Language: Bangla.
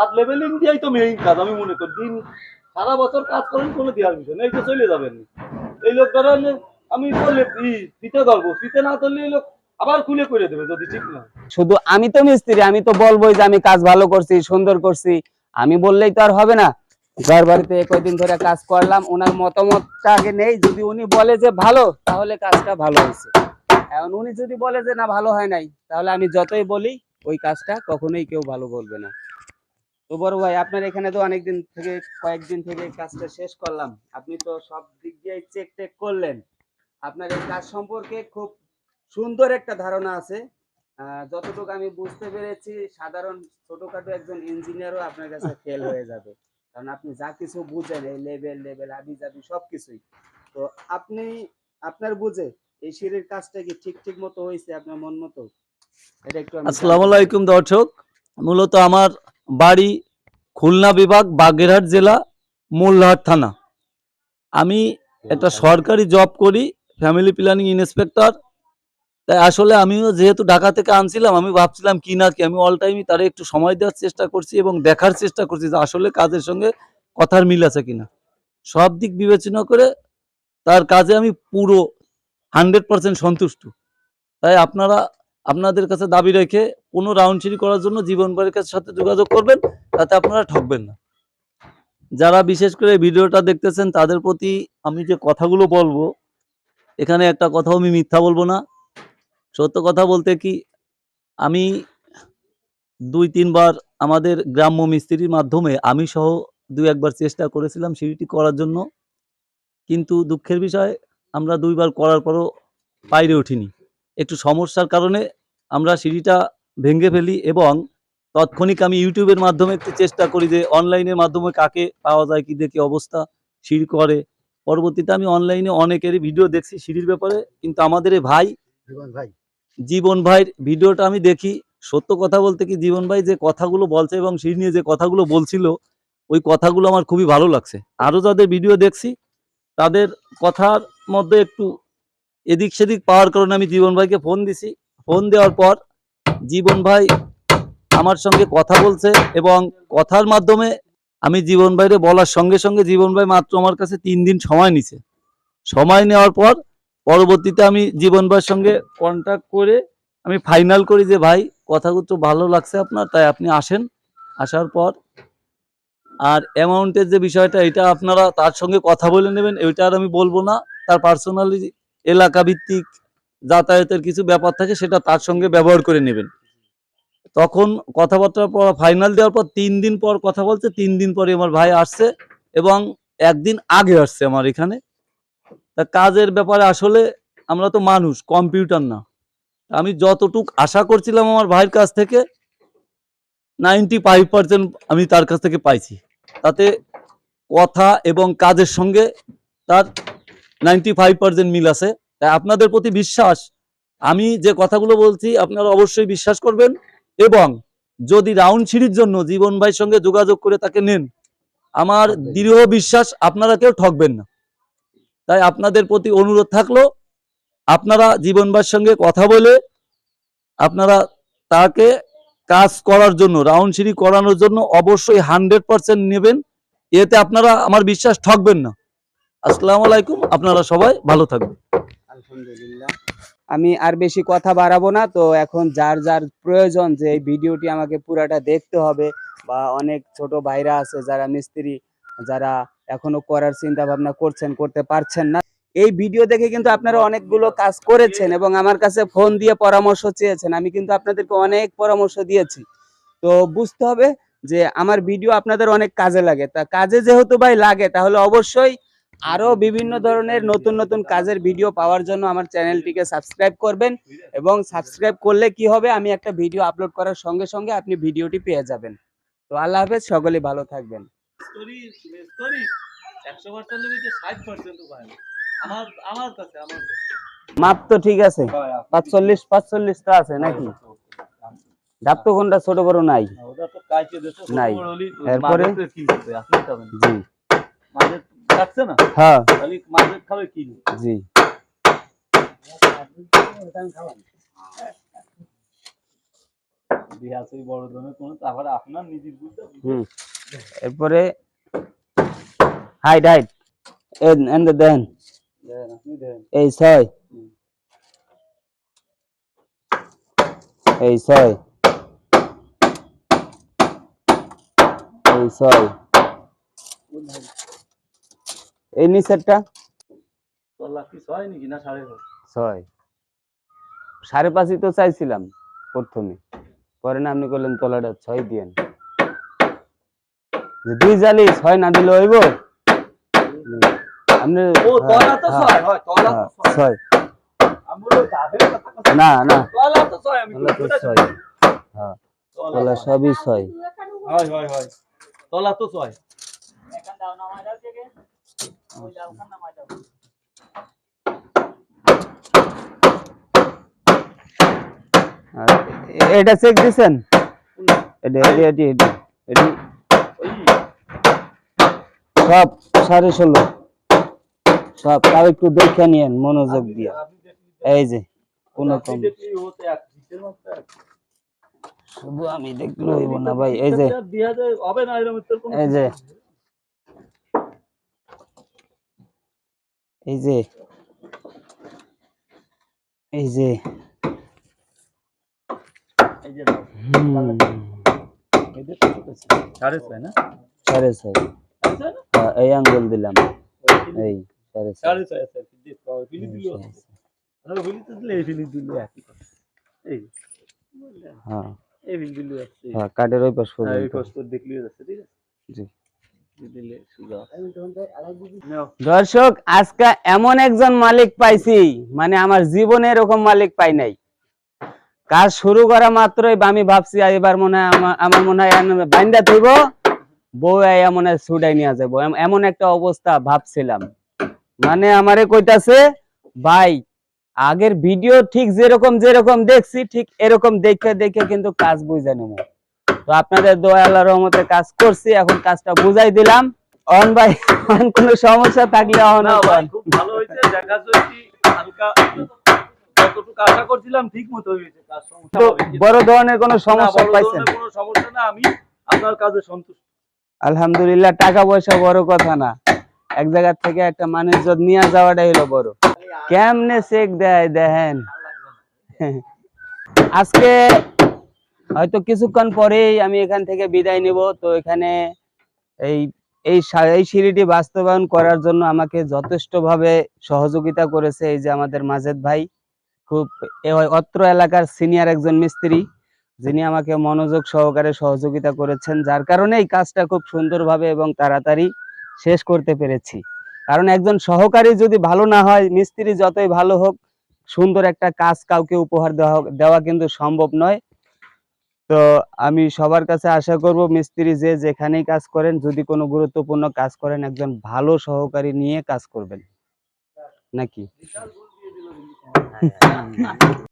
তার লেভেলিং দিয়েই তো মেইন কাজ, আমি মনে করি দিন সারা বছর কাজ করেন, কোনো দেওয়ার বিষয় না এই তো চলে যাবেন। এই লোকটা আমি বললে দিতে পারব, দিতে না করলে এই লোক আবার খুলে করে দেবে, যদি ঠিক না শুধু আমি তো মিস্ত্রি, আমি তো বলবোই যে আমি কাজ ভালো করছি, সুন্দর করছি। আমি বললেই তো আর হবে না। যার বাড়িতে কয়দিন ধরে কাজ করলাম, ওনার মতামতটা আগে নেই, যদি উনি বলে যে ভালো, তাহলে কাজটা ভালো হয়েছে। এখন উনি যদি বলে যে না, ভালো হয় নাই, তাহলে আমি যতই বলি, ওই কাজটা কখনোই কেউ ভালো বলবে না। তো বড় ভাই আপনার এখানে তো অনেকদিন থেকে কয়েকদিন থেকে কাজটা শেষ করলাম। আপনি তো সব দিক দিয়ে চেক টেক করলেন। আপনার এই কাজ সম্পর্কে খুব সুন্দর একটা ধারণা আছে। যতটুকু আমি বুঝতে পেরেছি সাধারণ ছোটখাটো একজন ইঞ্জিনিয়ারও আপনার কাছে ফেল হয়ে যাবে। কারণ আপনি যা কিছু বুঝেন এই লেভেল লেভেল আবি যাবি সবকিছুই তো আপনি আপনার বুঝে এই সিঁড়ির কাজটা কি ঠিক ঠিক মতো হয়েছে আপনার মন মতো? এটা একটু আসসালামু আলাইকুম দর্শক। মূলত আমার বাড়ি খুলনা বিভাগ বাগেরহাট জেলা মোল্লাহাট থানা। আমি একটা সরকারি জব করি ফ্যামিলি প্ল্যানিং ইন্সপেক্টর তাই আসলে আমিও যেহেতু ঢাকা থেকে আনছিলাম আমি ভাবছিলাম কি না কি আমি অল টাইমই তারা একটু সময় দেওয়ার চেষ্টা করছি এবং দেখার চেষ্টা করছি যে আসলে কাজের সঙ্গে কথার মিল আছে কিনা। সব দিক বিবেচনা করে তার কাজে আমি পুরো হান্ড্রেড পার্সেন্ট সন্তুষ্ট। তাই আপনারা আপনাদের কাছে দাবি রেখে কোনো রাউন্ড সিঁড়ি করার জন্য জীবন বাড়ির সাথে যোগাযোগ করবেন, তাতে আপনারা ঠকবেন না। যারা বিশেষ করে ভিডিওটা দেখতেছেন, তাদের প্রতি আমি যে কথাগুলো বলব, এখানে একটা কথাও আমি মিথ্যা বলব না। সত্য কথা বলতে কি, আমি দুই, তিনবার আমাদের গ্রাম্য মিস্ত্রির মাধ্যমে আমি সহ দুই একবার চেষ্টা করেছিলাম সিঁড়িটি করার জন্য। কিন্তু দুঃখের বিষয়, আমরা দুইবার করার পরও বাইরে উঠিনি। একটু সমস্যার কারণে আমরা সিঁড়িটা ভেঙে ফেলি এবং তৎক্ষণিক আমি ইউটিউবের মাধ্যমে একটু চেষ্টা করি যে অনলাইনের মাধ্যমে কাকে পাওয়া যায় কি দেখি অবস্থা সিঁড়ি করে। পরবর্তীতে আমি অনলাইনে অনেকেরই ভিডিও দেখছি সিঁড়ির ব্যাপারে কিন্তু আমাদের এই ভাই। জীবন ভাইয়ের ভিডিওটা আমি দেখি সত্য কথা বলতে কি জীবন ভাই যে কথাগুলো বলছে এবং সিঁড়ি নিয়ে যে কথাগুলো বলছিল ওই কথাগুলো আমার খুবই ভালো লাগছে। আরও যাদের ভিডিও দেখছি তাদের কথার মধ্যে একটু এদিক সেদিক পাওয়ার কারণে আমি জীবন ভাইকে ফোন দিছি। ফোন দেওয়ার পর জীবন ভাই আমার সঙ্গে কথা বলছে এবং কথার মাধ্যমে আমি জীবন ভাইরে বলার সঙ্গে সঙ্গে জীবন ভাই মাত্র আমার কাছে তিন দিন সময় নিছে। সময় নেওয়ার পর পরবর্তীতে আমি জীবন ভাইয়ের সঙ্গে কন্ট্যাক্ট করে আমি ফাইনাল করি যে, ভাই কথাগুলো ভালো লাগছে আপনার, তাই আপনি আসেন। আসার পর আর অ্যামাউন্টের যে বিষয়টা, এটা আপনারা তার সঙ্গে কথা বলে নেবেন ওইটা আর আমি বলব না। তার পার্সোনালি এলাকা ভিত্তিক যাতায়াতের কিছু ব্যাপার থাকে সেটা তার সঙ্গে ব্যবহার করে নেবেন। তখন কথাবার্তা পর ফাইনাল দেওয়ার পর তিন দিন পর কথা বলছে, তিন দিন পরে আমার ভাই আসছে এবং একদিন আগে আসছে আমার এখানে। তা কাজের ব্যাপারে আসলে আমরা তো মানুষ কম্পিউটার না। আমি যতটুক আশা করছিলাম আমার ভাইয়ের কাছ থেকে নাইনটি ফাইভ পার্সেন্ট আমি তার কাছ থেকে পাইছি। তাতে কথা এবং কাজের সঙ্গে তার নাইনটি ফাইভ পার্সেন্ট মিল আছে। তাই আপনাদের প্রতি বিশ্বাস আমি যে কথাগুলো বলছি আপনারা অবশ্যই বিশ্বাস করবেন এবং যদি রাউন্ড সিঁড়ির জন্য জীবন ভাইয়ের সঙ্গে যোগাযোগ করে তাকে নেন আমার দৃঢ় বিশ্বাস আপনারা কেউ ঠকবেন না। তাই আপনাদের প্রতি অনুরোধ থাকল আপনারা জীবন ভাইয়ের সঙ্গে কথা বলে আপনারা তাকে কাজ করার জন্য রাউন্ড সিঁড়ি করানোর জন্য অবশ্যই হান্ড্রেড পার্সেন্ট নেবেন এতে আপনারা আমার বিশ্বাস ঠকবেন না। আসসালামু আলাইকুম আপনারা সবাই ভালো থাকবেন। আমি আর বেশি কথা বাড়াবো না, তো এখন যার যার প্রয়োজন যে এই ভিডিওটি আমাকে পুরাটা দেখতে হবে বা অনেক ছোট ভাইরা আছে, যারা মিস্ত্রি, যারা এখনও করার চিন্তা ভাবনা করছেন, করতে পারছেন না। এই ভিডিও দেখে কিন্তু আপনারা অনেকগুলো কাজ করেছেন এবং আমার কাছে ফোন দিয়ে পরামর্শ চেয়েছেন। আমি কিন্তু আপনাদেরকে অনেক পরামর্শ দিয়েছি। তো বুঝতে হবে যে আমার ভিডিও আপনাদের অনেক কাজে লাগে। তা কাজে যেহেতু ভাই লাগে, তাহলে অবশ্যই আরও বিভিন্ন ধরনের নতুন নতুন কাজের ভিডিও পাওয়ার জন্য আমার চ্যানেলটিকে সাবস্ক্রাইব করবেন এবং সাবস্ক্রাইব করলে কি হবে? আমি একটা ভিডিও আপলোড করার সঙ্গে সঙ্গে আপনি ভিডিওটি পেয়ে যাবেন। তো আল্লাহ হাফেজ সকলে ভালো থাকবেন। মাপ তো ঠিক আছে। পাঁচচল্লিশ পাঁচচল্লিশটা আছে নাকি? ডাব তো কোনটা ছোট বড় নাই? নাই। এরপরে? জি। মাঝে না? হ্যাঁ। খালি মাঝে খাবে কি জি। এরপরে হাইট হাইট। And then. এই ছয়। এই ছয়। এই ছয়। এই নিচেরটা? ছয় সাড়ে ছয় ছয়। সাড়ে পাঁচই তো চাইছিলাম প্রথমে। পরে না আপনি করলেন তলাটা ছয় দিয়েন দুই জালি ছয় না দিলে হইব? আপনি ও তলা তো হ্যাঁ, ছয় হয়। না না। তলা তো ছয় আমি তলা তো কোনটা ছয়। শুনছি? হ্যাঁ তলা সবই ছয়। হয় হয় হয়। তলা তো ছয়। আর এ- এটা চেক দিছেন? সব সাড়ে ষোলো। সব তাও একটু দেখে নিয়েন মনোযোগ দিয়ে। এই যে কোনো কম। শুধু আমি দেখলে হইব না ভাই এই যে। এই যে এই যে এই যে। এই? হ্যাঁ, আঙ্গুল দিলাম। এই সাড়ে ছয় হ্যাঁ। হ্যাঁ কাঠের ওই পাশ হ্যাঁ এই পর্যন্ত। কষ্ট দেখলি যাচ্ছে ঠিক আছে? জি। দর্শক আজকে এমন একজন মালিক পাইছি মানে আমার জীবনে এরকম মালিক পাই নাই। কাজ শুরু করা মাত্রই আমি ভাবছি এবার মনে হয় আমার মনে হয় বাইন্দা বউ মনে হয় ছুটাই নিয়ে যাব এমন একটা অবস্থা ভাবছিলাম। মানে আমারে কইতাছে ভাই আগের ভিডিও ঠিক যেরকম যেরকম দেখছি ঠিক এরকম দেখে দেখে কিন্তু কাজ বুঝে নেব। তো আপনাদের দোয়া আল্লাহ রহমতে কাজ করছি এখন কাজটা বুঝাই দিলাম। অন ভাই অন কোনো সমস্যা থাকলে অন খুব ভালো হয়েছে দেখা হালকা যতটুকু আশা করছিলাম ঠিক মতো হয়েছে কাজ সমস্যা তো হবে কি বড় ধরনের কোনো সমস্যা পাইছেন? কোনো সমস্যা না আমি আপনার কাজে সন্তুষ্ট। আলহামদুলিল্লাহ টাকা পয়সা বড় কথা না। এক জায়গা থেকে একটা মানুষ নিয়ে যাওয়াটাই হলো বড়। কেমনে চেক দেয় দেখেন? আজকে হয়তো কিছুক্ষণ পরেই আমি এখান থেকে বিদায় নিব। তো এখানে এই এই এই সিঁড়িটি বাস্তবায়ন করার জন্য আমাকে যথেষ্টভাবে সহযোগিতা করেছে এই যে আমাদের মাজেদ ভাই। খুব অত্র এলাকার সিনিয়র একজন মিস্ত্রি, যিনি আমাকে মনোযোগ সহকারে সহযোগিতা করেছেন, যার কারণে এই কাজটা খুব সুন্দরভাবে এবং তাড়াতাড়ি শেষ করতে পেরেছি। কারণ একজন সহকারী যদি ভালো না হয়, মিস্ত্রি যতই ভালো হোক, সুন্দর একটা কাজ কাউকে উপহার দেওয়া দেওয়া কিন্তু সম্ভব নয়। তো আমি সবার কাছে আশা করব মিস্ত্রি যে যেখানেই কাজ করেন, যদি কোনো গুরুত্বপূর্ণ কাজ করেন, একজন ভালো সহকারী নিয়ে কাজ করবেন। নাকি?